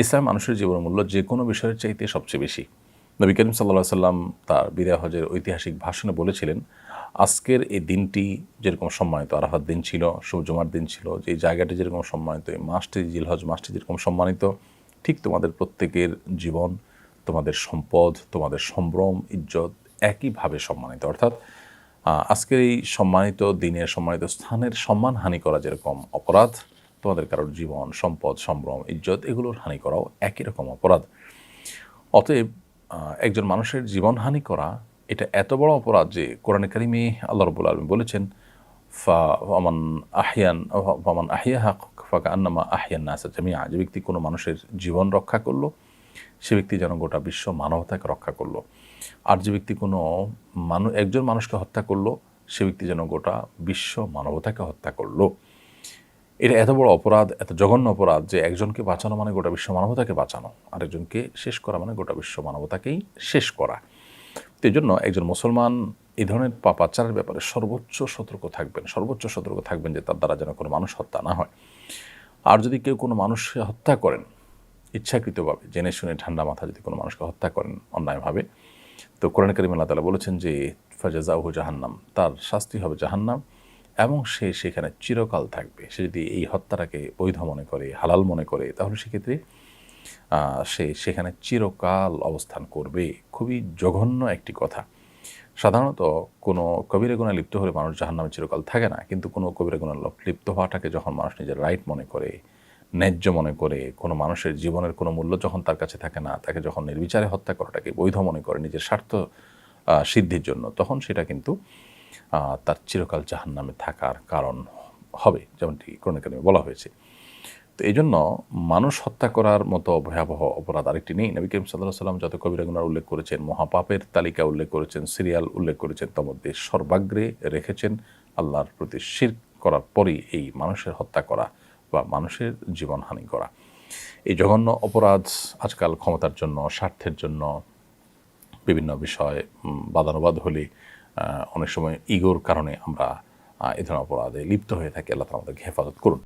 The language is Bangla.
ইসলাম মানুষের জীবন মূল্য যে কোনো বিষয়ের চাইতে সবচেয়ে বেশি। নবী করিম সাল্লা সাল্লাম তার বিদায় হজের ঐতিহাসিক ভাষণে বলেছিলেন, আজকের এই দিনটি যেরকম সম্মানিত, আরাফাত দিন ছিল সূর্যমার দিন ছিল যে জায়গাটি যেরকম সম্মানিত, এই মাসটি, জিলহজ মাসটি যেরকম সম্মানিত, ঠিক তোমাদের প্রত্যেকের জীবন, তোমাদের সম্পদ, তোমাদের সম্ভ্রম, ইজ্জত একইভাবে সম্মানিত। অর্থাৎ আজকের এই সম্মানিত দিনের, সম্মানিত স্থানের সম্মান হানি করা যেরকম অপরাধ তোমাদের কারোর জীবন, সম্পদ, সম্ভ্রম, ইজ্জত এগুলোর হানি করাও একই রকম অপরাধ। অতএব একজন মানুষের জীবনহানি করা এটা এত বড় অপরাধ যে কোরআন কারিমে আল্লাহ রবুল আলম বলেছেন, ফা আহিয়ান, ফামান আহিয়া হাক, ফাঁকা আন্নামা আহিয়ান নাসা জামিয়া যে ব্যক্তি কোনো মানুষের জীবন রক্ষা করল, সে ব্যক্তি যেন গোটা বিশ্ব মানবতাকে রক্ষা করল। আর যে ব্যক্তি কোনো মানুষ একজন মানুষকে হত্যা করল, সে ব্যক্তি যেন গোটা বিশ্ব মানবতাকে হত্যা করল। এটা এত বড় অপরাধ, এত জঘন্য অপরাধ যে একজনকে বাঁচানো মানে গোটা বিশ্ব মানবতাকে বাঁচানো, আরেকজনকে শেষ করা মানে গোটা বিশ্ব মানবতাকেই শেষ করা। তো এই জন্য একজন মুসলমান এই ধরনের পাপাচারের ব্যাপারে সর্বোচ্চ সতর্ক থাকবেন, সর্বোচ্চ সতর্ক থাকবেন যে তার দ্বারা যেন কোনো মানুষ হত্যা না হয়। আর যদি কেউ কোনো মানুষকে হত্যা করেন, ইচ্ছাকৃতভাবে, জেনে শুনে ঠান্ডা মাথা যদি কোনো মানুষকে হত্যা করেন অন্যায়ভাবে, তো কোরআন করিম আল্লাহ তালা বলেছেন যে ফাজাজাউহু জাহান্নাম তার শাস্তি হবে জাহান্নাম। এবং সে সেখানে চিরকাল থাকবে। সে যদি এই হত্যাটাকে বৈধ মনে করে, হালাল মনে করে, তাহলে সেক্ষেত্রে সে সেখানে চিরকাল অবস্থান করবে। খুবই জঘন্য একটি কথা। সাধারণত কোনো কবিরা গুণে লিপ্ত হলে মানুষ জাহান্নামে চিরকাল থাকে না। কিন্তু কোনো কবিরা গুণে লিপ্ত হওয়াটাকে যখন মানুষ নিজের রাইট মনে করে, ন্যায্য মনে করে, কোনো মানুষের জীবনের কোনো মূল্য যখন তার কাছে থাকে না, তাকে যখন নির্বিচারে হত্যা করাটাকে বৈধ মনে করে নিজের স্বার্থ সিদ্ধির জন্য, তখন সেটা কিন্তু তার চিরকাল জাহান্নামে থাকার কারণ হবে, যেমনটি ক্রনিকালে বলা হয়েছে। তো এই জন্য মানুষ হত্যা করার মতো ভয়াবহ অপরাধ আরেকটি নেই। নবী করিম সাল্লাহ সাল্লাম যত কবিরা গুনার উল্লেখ করেছেন, মহাপাপের তালিকা উল্লেখ করেছেন, সিরিয়াল উল্লেখ করেছেন তার মধ্যে সর্বাগ্রে রেখেছেন আল্লাহর প্রতি শির করার পরই এই মানুষের হত্যা করা বা মানুষের জীবনহানি করা। এই জঘন্য অপরাধ আজকাল ক্ষমতার জন্য, স্বার্থের জন্য বিভিন্ন বিষয় বাদানুবাদ হলে অনেক সময় ইগোর কারণে আমরা এ ধরনের অপরাধে লিপ্ত হয়ে থাকি। আল্লাহ আমাদেরকে হেফাজত করুন।